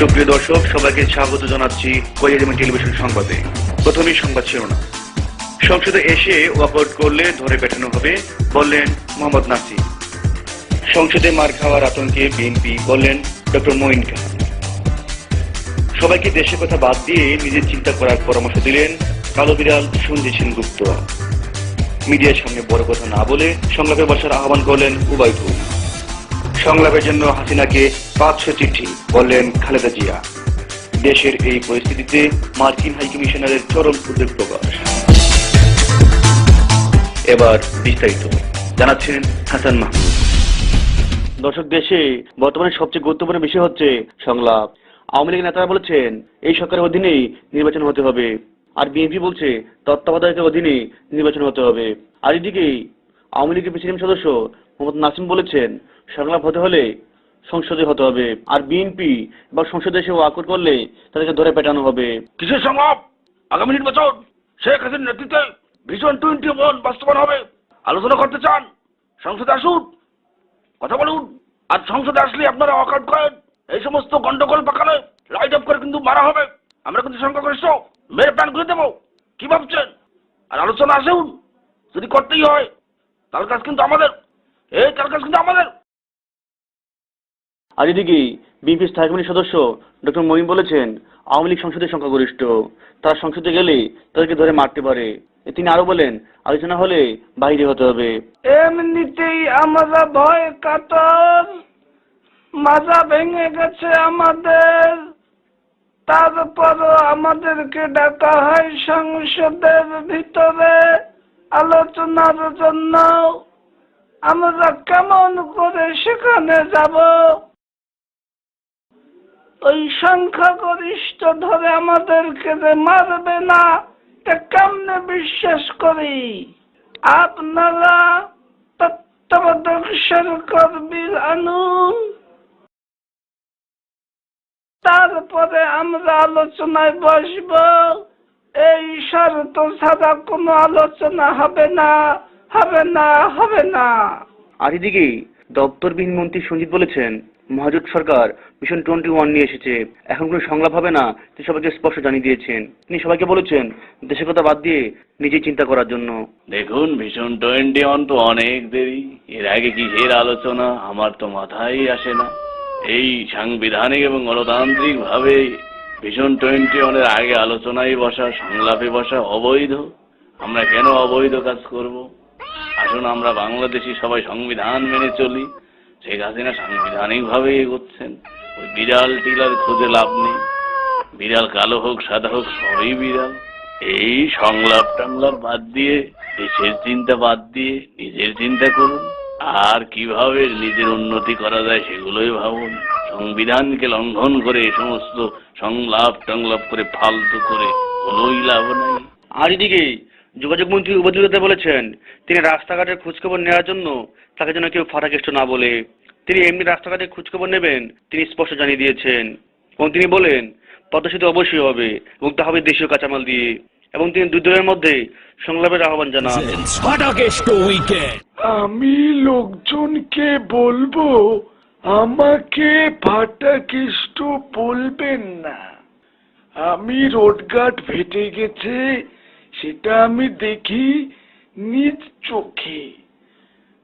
সুপ্রিয় দর্শক, সবাইকে স্বাগত জানাচ্ছি কোরিয়াজমি টেলিভিশন সংবাদে। প্রথমেই সংবাদ শিরোনাম। সংসদে এসে ওয়াকআউট করলে ধরে পেটানো হবে, বললেন মোহাম্মদ নাসির। সংসদে মার খাওয়ার আতঙ্কে বিএনপি, বললেন ডক্টর মঈন খান। সবাইকে দেশের কথা বাদ দিয়ে নিজের চিন্তা করার পরামর্শ দিলেন কালো বিড়াল সঞ্জয় সেনগুপ্ত। মিডিয়ার সামনে বড় কথা না বলে সংলাপে বসার আহ্বান করলেন উবায়দুল সংলাপের জন্য হাসিনাকে পাঁচশো চিঠি বললেন খালেদা জিয়া। দেশের এই পরিস্থিতিতে মার্কিন হাইকমিশনারের চরম উদ্বেগ প্রকাশ। এবার বিস্তারিত। জানাচ্ছেন হাসান মাহমুদ। দর্শক, দেশে বর্তমানে সবচেয়ে গুরুত্বপূর্ণ বিষয় হচ্ছে সংলাপ। আওয়ামী লীগ নেতারা বলেছেন, এই সরকারের অধীনেই নির্বাচন হতে হবে। আর বিএনপি বলছে, তত্ত্বাবধায়কের অধীনে নির্বাচন হতে হবে। আর এদিকে আওয়ামী লীগের প্রেসিডেন্ট সদস্য মোহাম্মদ নাসিম বলেছেন সংলাপ হতে হলে সংসদে হতে হবে। আর বিএনপি বা সংসদে এসে ওয়াকর করলে তাদেরকে ধরে পেটানো হবে। কিসের সংলাপ আগামী নির্বাচন, শেখ হাসিনার নেতৃত্বে ভিশন টোয়েন্টি ওয়ান বাস্তবায়ন হবে। আলোচনা করতে চান, সংসদে আসুন, কথা বলুন। আর সংসদে আসলে আপনারা ওয়াকআউট করেন। এই সমস্ত গন্ডগোল পাকালে লাইট অফ করে কিন্তু মারা হবে। আমরা কিন্তু সংখ্যাগরিষ্ঠ। মেরে প্যান করে দেবো। কি ভাবছেন? আর আলোচনা আসুন। যদি করতেই হয় তাহলে কাজ কিন্তু আমাদের। এই কিন্তু আমাদের? আর এদিকে বিএনপি স্থায়ী কমিটির সদস্য ডক্টর মঈন বলেছেন আওয়ামী লীগ সংসদের সংখ্যাগরিষ্ঠ। তারা সংসদে গেলে তাদেরকে ধরে মারতে পারে। তিনি আরও বলেন আলোচনা হলে বাইরে হতে হবে। এমনিতেই আমরা ভয় কাতর। মাজা ভেঙে গেছে আমাদের। তারপরও আমাদেরকে ডাকা হয় সংসদের ভিতরে। আলোচনার জন্য আমরা কেমন করে সেখানে যাব? ওই সংখ্যাগরিষ্ঠ ধরে আমাদেরকে যে মারবে না, তা কেমনে বিশ্বাস করি? আপনারা তত্ত্বাবধায়ক সরকার বিল আনুন তারপরে আমরা আলোচনায় বসব। এই শর্ত ছাড়া কোনো আলোচনা হবে না। হবে না হবে না। আর এদিকে দপ্তরবিহীন মন্ত্রী সঞ্জিত বলেছেন মহাজোট সরকার মিশন টোয়েন্টি ওয়ান নিয়ে এসেছে এখন কোনো সংলাপ হবে না তিনি সবাইকে স্পষ্ট জানিয়ে দিয়েছেন। তিনি সবাইকে বলেছেন দেশের কথা বাদ দিয়ে নিজেই চিন্তা করার জন্য। দেখুন ভীষণ টোয়েন্টি ওয়ান তো অনেক দেরি এর আগে কিসের আলোচনা আমার তো মাথায় আসে না। এই সাংবিধানিক এবং গণতান্ত্রিক ভাবে ভীষণ টোয়েন্টি ওয়ানের আগে আলোচনায় বসা সংলাপে বসা অবৈধ আমরা কেন অবৈধ কাজ করব? আসুন আমরা বাংলাদেশি সবাই সংবিধান মেনে চলি। শেখ হাসিনা সাংবিধানিক ভাবে এগোচ্ছেন। ওই বিড়াল টিলার খুঁজে লাভ নেই। বিড়াল কালো হোক, সাদা হোক, সবই বিড়াল। এই সংলাপ টাংলাপ বাদ দিয়ে, দেশের চিন্তা বাদ দিয়ে নিজের চিন্তা করুন। আর কীভাবে নিজের উন্নতি করা যায় সেগুলোই ভাবুন। সংবিধানকে লঙ্ঘন করে এই সমস্ত সংলাপ টংলাপ করে, ফালতু করে কোনোই লাভ নেই। আর এদিকে যোগাযোগ মন্ত্রী বলেছেন তিনি রাস্তাঘাটের খোঁজখবর নেওয়ার জন্য তাকে যেন কেউ ফাটাকেষ্ট না বলে। তিনি এমনি রাস্তাঘাটের খোঁজখবর নেবেন তিনি স্পষ্ট জানিয়ে দিয়েছেন। এবং তিনি বলেন পদ্মা সেতু অবশ্যই হবে এবং তা হবে দেশীয় কাঁচামাল দিয়ে। এবং তিনি দুই দলের মধ্যে সংলাপের আহ্বান জানান। আমি লোকজনকে বলব আমাকে ফাটাকেষ্ট বলবেন না। আমি রোডঘাট ফেটে গেছে সেটা আমি দেখি নিজ চোখে।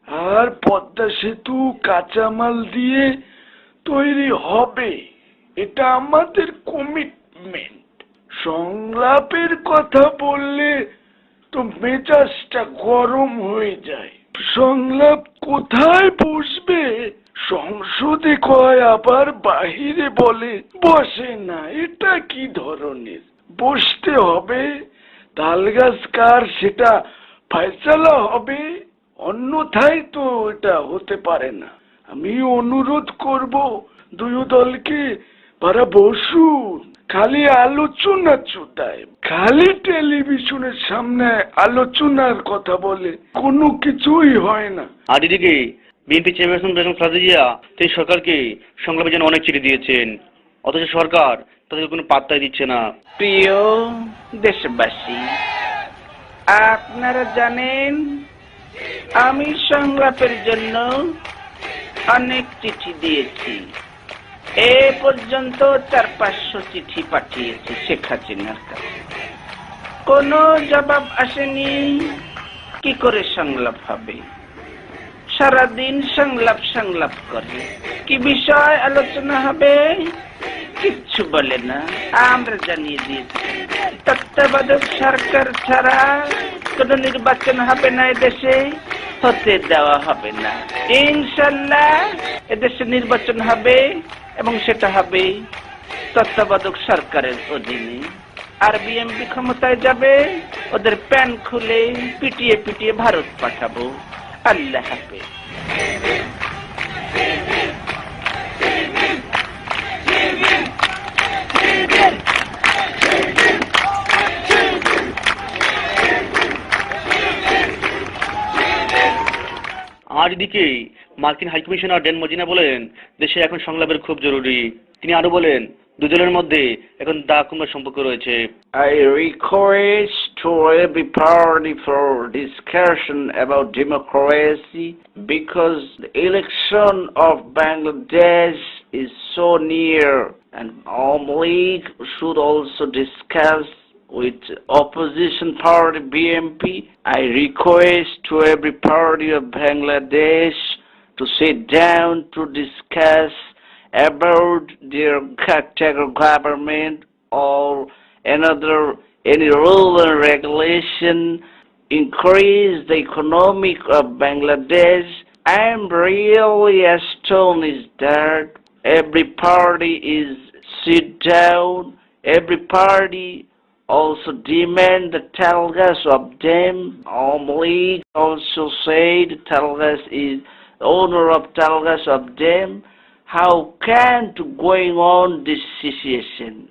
আর পদ্মা সেতু কাঁচামাল দিয়ে তৈরি হবে, এটা আমাদের কমিটমেন্ট সংলাপের কথা বললে তো মেজাজটা গরম হয়ে যায়। সংলাপ কোথায় বসবে? সংসদে কয় আবার বাহিরে বলে। বসে না, এটা কি ধরনের? বসতে হবে তালগাছ কার সেটা ফয়সালা হবে? অন্যথায় তো এটা হতে পারে না। আমি অনুরোধ করব, দুই দলকে তারা বসুন খালি আলোচনা চুদায়। খালি টেলিভিশনের সামনে আলোচনার কথা বলে কোনো কিছুই হয় না। আর এদিকে বিএনপি চেয়ারপারসন বেগম খালেদা জিয়া, তিনি সরকারকে সংলাপের জন্য অনেক চিঠি দিয়েছেন। অথচ সরকার তাদের কোনো পাত্তাই দিচ্ছে না। প্রিয় দেশবাসী, আপনারা জানেন, আমি সংলাপের জন্য অনেক চিঠি দিয়েছি। এ পর্যন্ত চার পাঁচশো চিঠি পাঠিয়েছি শেখ হাসিনার কাছে। কোনো জবাব আসেনি, কি করে সংলাপ হবে? সারাদিন সংলাপ সংলাপ করে। কি বিষয় আলোচনা হবে? কিচ্ছু বলে না। আমরা জানিয়ে দিয়েছি। তত্ত্বাবধায়ক সরকার ছাড়া কোন নির্বাচন হবে না এদেশে, হতে দেওয়া হবে না। ইনশাল্লাহ এদেশে নির্বাচন হবে এবং সেটা হবে তত্ত্বাবধায়ক সরকারের অধীনে। আর বিএমপি ক্ষমতায় যাবে, ওদের প্যান খুলে পিটিয়ে পিটিয়ে ভারত পাঠাবো। আল্লাহ হাফেজ। আজ দিকেই মার্কিন হাইকমিশনার ড্যান মজিনা বলেন, দেশে এখন সংলাপের খুব জরুরি। তিনি আরও বলেন, দুজনের মধ্যে এখন দা কুমার সম্পর্ক রয়েছে। Election of Bangladesh is so near and Awami League should discuss with opposition party BMP. I request to every party of Bangladesh to sit down to discuss about their government or another any rule and regulation increase the economic of Bangladesh. I am really astonished that every party is sit down, every party also demand the Talgas of them. League also said Talgas is owner of Talgas of them. How can to going on this situation?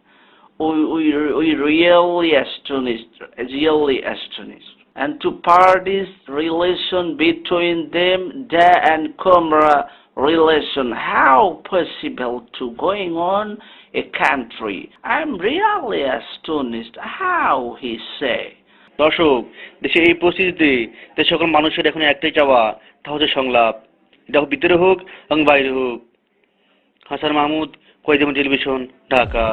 We, we, we really astonished, really astonished. And two parties relation between them, Da and Comra relation, how possible to going on a country? I'm really astonished how he say. দর্শক দেশে এই পরিস্থিতিতে দেশের সকল মানুষের এখন একটাই চাওয়া তা হচ্ছে সংলাপ। এটা হোক ভিতরে হোক এবং বাইরে হোক। হাসান মাহমুদ কয়েদিম টেলিভিশন ঢাকা।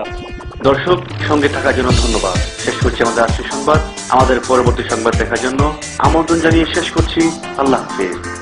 দর্শক সঙ্গে থাকার জন্য ধন্যবাদ। শেষ করছি আমাদের আজকের সংবাদ। আমাদের পরবর্তী সংবাদ দেখার জন্য আমন্ত্রণ জানিয়ে শেষ করছি। আল্লাহ হাফেজ।